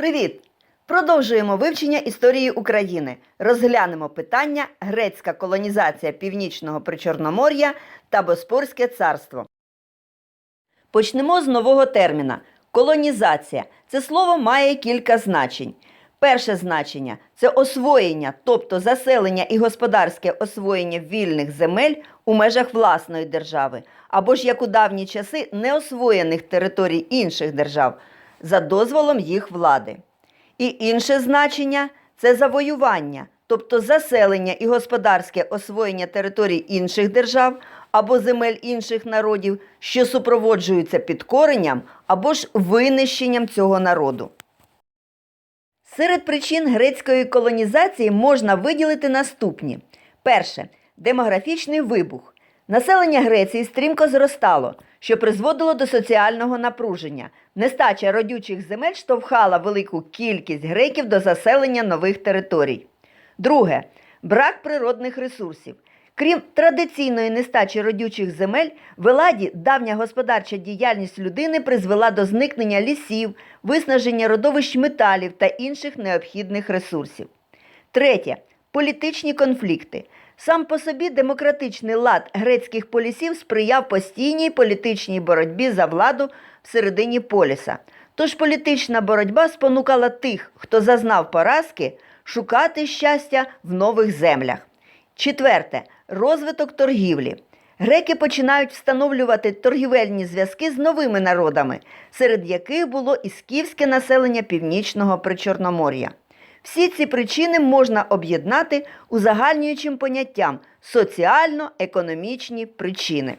Привіт! Продовжуємо вивчення історії України. Розглянемо питання грецька колонізація Північного Причорномор'я та Боспорське царство. Почнемо з нового терміна колонізація. Це слово має кілька значень. Перше значення це освоєння, тобто заселення і господарське освоєння вільних земель у межах власної держави, або ж як у давні часи неосвоєних територій інших держав за дозволом їх влади. І інше значення це завоювання, тобто заселення і господарське освоєння територій інших держав або земель інших народів, що супроводжуються підкоренням або ж винищенням цього народу. Серед причин грецької колонізації можна виділити наступні: перше демографічний вибух. Населення Греції стрімко зростало, що призводило до соціального напруження. Нестача родючих земель штовхала велику кількість греків до заселення нових територій. Друге брак природних ресурсів. Крім традиційної нестачі родючих земель, в Еладі давня господарча діяльність людини призвела до зникнення лісів, виснаження родовищ металів та інших необхідних ресурсів. Третє політичні конфлікти. Сам по собі демократичний лад грецьких полісів сприяв постійній політичній боротьбі за владу всередині поліса. Тож політична боротьба спонукала тих, хто зазнав поразки, шукати щастя в нових землях. Четверте розвиток торгівлі. Греки починають встановлювати торгівельні зв'язки з новими народами, серед яких було і скіфське населення північного Причорномор'я. Всі ці причини можна об'єднати узагальнюючим поняттям соціально-економічні причини.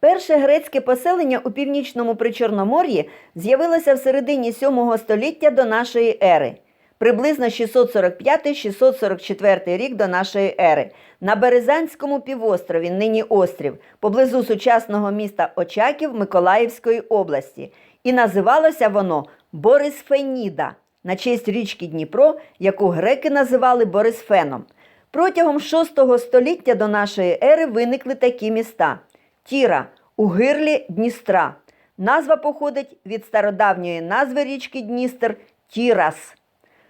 Перше грецьке поселення у північному Причорномор'ї з'явилося в середині 7 століття до нашої ери, приблизно 645-644 рік до нашої ери, на Березанському півострові, нині острів, поблизу сучасного міста Очаків Миколаївської області, і називалося воно Борисфеніда на честь річки Дніпро, яку греки називали Борисфеном. Протягом VI століття до нашої ери виникли такі міста: Тіра у гирлі Дністра. Назва походить від стародавньої назви річки Дністер Тірас.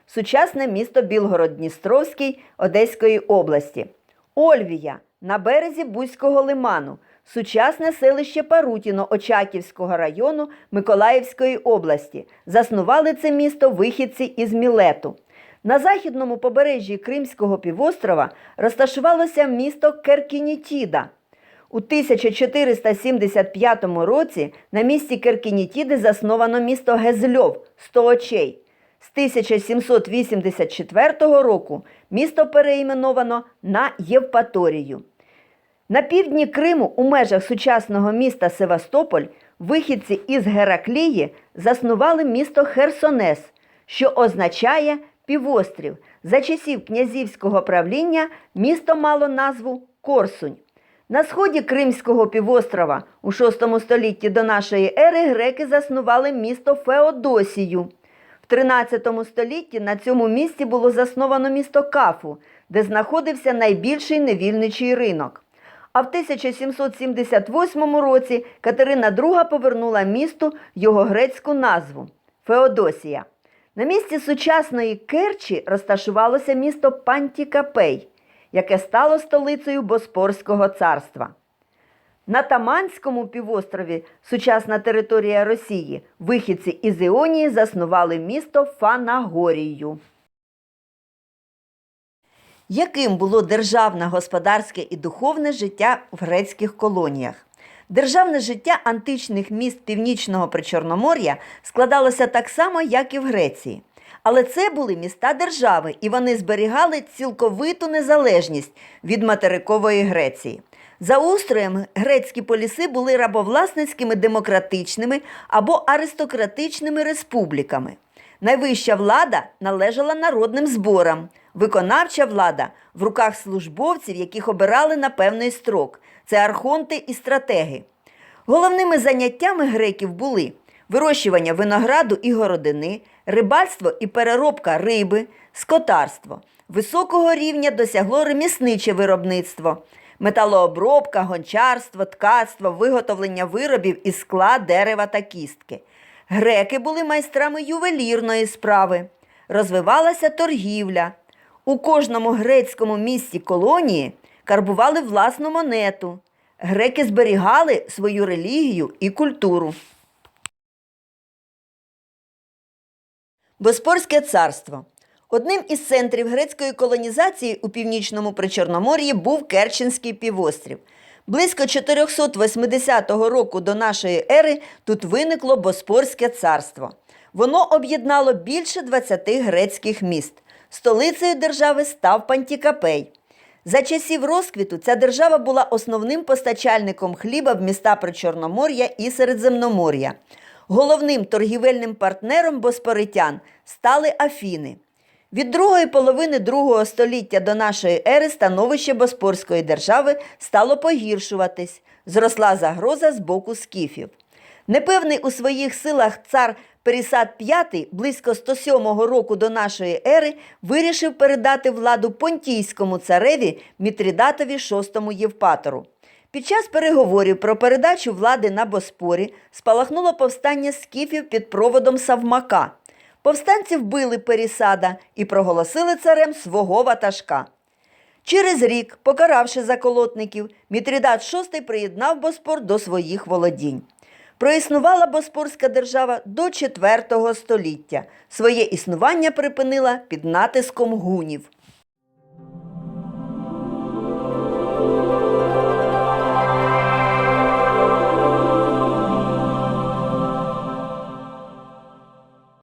Сучасне місто Білгород-Дністровський Одеської області. Ольвія на березі Бузького лиману. Сучасне селище Парутіно Очаківського району Миколаївської області. Заснували це місто вихідці із Мілету. На західному побережжі Кримського півострова розташувалося місто Керкінітіда. У 1475 році на місці Керкінітіди засновано місто Гезльов «Сто очей. З 1784 року місто переіменовано на Євпаторію. На півдні Криму у межах сучасного міста Севастополь вихідці із Гераклії заснували місто Херсонес, що означає півострів. За часів князівського правління місто мало назву Корсунь. На сході Кримського півострова у VI столітті до нашої ери греки заснували місто Феодосію. В 13 столітті на цьому місці було засновано місто Кафу, де знаходився найбільший невільничий ринок. А в 1778 році Катерина II повернула місту його грецьку назву Феодосія. На місці сучасної Керчі розташувалося місто Пантікапей, яке стало столицею Боспорського царства. На Таманському півострові, сучасна територія Росії, вихідці із Іонії заснували місто Фанагорію. Яким було державне, господарське і духовне життя в грецьких колоніях? Державне життя античних міст Північного Причорномор'я складалося так само, як і в Греції. Але це були міста держави, і вони зберігали цілковиту незалежність від материкової Греції. За устроєм грецькі поліси були рабовласницькими демократичними або аристократичними республіками. Найвища влада належала народним зборам, виконавча влада в руках службовців, яких обирали на певний строк. Це архонти і стратеги. Головними заняттями греків були вирощування винограду і городини, рибальство і переробка риби, скотарство. Високого рівня досягло ремісниче виробництво, металообробка, гончарство, ткацтво, виготовлення виробів із скла, дерева та кістки. Греки були майстрами ювелірної справи, розвивалася торгівля. У кожному грецькому місті колонії карбували власну монету. Греки зберігали свою релігію і культуру. Боспорське царство. Одним із центрів грецької колонізації у північному Причорномор'ї був Керченський півострів. Близько 480 року до нашої ери тут виникло Боспорське царство. Воно об'єднало більше 20 грецьких міст. Столицею держави став Пантікапей. За часів розквіту ця держава була основним постачальником хліба в міста Причорномор'я і Середземномор'я. Головним торгівельним партнером боспоритян стали Афіни. Від другої половини другого століття до нашої ери становище Боспорської держави стало погіршуватись, зросла загроза з боку скіфів. Непевний у своїх силах цар Перісад V близько 107 року до нашої ери вирішив передати владу понтійському цареві Мітридатові VI Євпатору. Під час переговорів про передачу влади на Боспорі спалахнуло повстання скіфів під проводом Савмака. Повстанці вбили Перісада і проголосили царем свого ватажка. Через рік, покаравши заколотників, Мітридат VI приєднав Боспор до своїх володінь. Проіснувала Боспорська держава до IV століття. Своє існування припинила під натиском гунів.